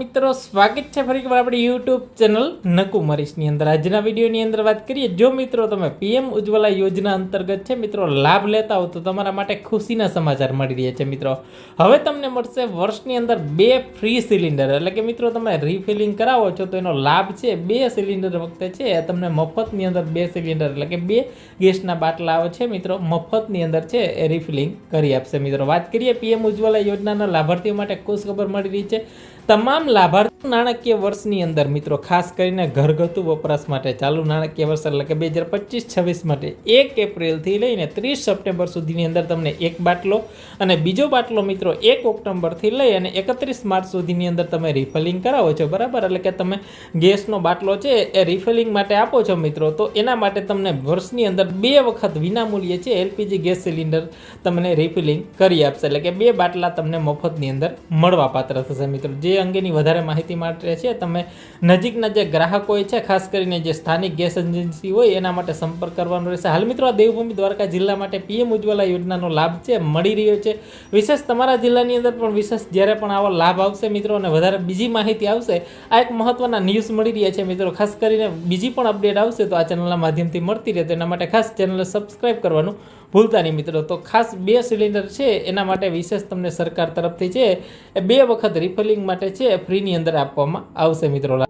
મિત્રો, સ્વાગત છે ફરી એકવાર આપણી યુટ્યુબ ચેનલ નકુ મરીશની અંદર. આજના વિડીયોની અંદર વાત કરીએ, જો મિત્રો તમે પીએમ ઉજ્જવલા યોજના અંતર્ગત છે, મિત્રો, લાભ લેતા હો તો તમારા માટે ખુશીના સમાચાર મળી રહ્યા છે, મિત્રો. હવે તમને મળશે વર્ષની અંદર બે ફ્રી સિલિન્ડર એટલે કે મિત્રો, તમે રિફિલિંગ કરાવો છો તો એનો લાભ છે, બે સિલિન્ડર વખતે છે તમને મફતની અંદર બે સિલિન્ડર એટલે કે બે ગેસના બાટલાઓ છે, મિત્રો, મફતની અંદર છે, એ રિફિલિંગ કરી આપશે, મિત્રો. વાત કરીએ પીએમ ઉજ્જવલા યોજનાના લાભાર્થીઓ માટે ખુશ ખબર મળી રહી છે. તમામ લાભાર્થી નાણાકીય વર્ષની અંદર મિત્રો, ખાસ કરીને ઘરગથ્થુ વપરાશ માટે ચાલુ નાણાકીય વર્ષ એટલે કે બે હજાર પચીસ, છવ્વીસ માટે એક એપ્રિલથી લઈને ત્રીસ સપ્ટેમ્બર સુધીની અંદર તમને એક બાટલો અને બીજો બાટલો મિત્રો એક ઓક્ટોબરથી લઈ અને એકત્રીસ માર્ચ સુધીની અંદર તમે રિફિલિંગ કરાવો છો, બરાબર? એટલે કે તમે ગેસનો બાટલો છે એ રિફિલિંગ માટે આપો છો મિત્રો. તો એના માટે તમને વર્ષની અંદર બે વખત વિનામૂલ્યે છે એલપીજી ગેસ સિલિન્ડર તમને રિફિલિંગ કરી આપશે. એટલે કે બે બાટલા તમને મફતની અંદર મળવા પાત્ર થશે મિત્રો. જે અંગેની વધારે માહિતી માટે છે. તમે નજીકના જે ગ્રાહકો છે, ખાસ કરીને જે સ્થાનિક ગેસ એજન્સી હોય, એના માટે સંપર્ક કરવાનો રહેશે. હાલ મિત્રો આ દેવભૂમિ દ્વારકા જિલ્લા માટે પીએમ ઉજ્જવલા યોજનાનો લાભ છે, મળી રહ્યો છે. વિશેષ તમારા જિલ્લાની અંદર પણ વિશેષ જ્યારે પણ આવો લાભ આવશે મિત્રો, અને વધારે બીજી માહિતી આવશે, આ એક મહત્ત્વના ન્યૂઝ મળી રહ્યા છે મિત્રો. ખાસ કરીને બીજી પણ અપડેટ આવશે તો આ ચેનલના માધ્યમથી મળતી રહે એના માટે ખાસ ચેનલને સબસ્ક્રાઈબ કરવાનું ભૂલતા નહીં મિત્રો. તો ખાસ બે સિલિન્ડર છે, એના માટે વિશેષ તમને સરકાર તરફથી છે, એ બે વખત રિફિલિંગ માટે છે ફ્રીની અંદર આપવામાં આવશે મિત્રો.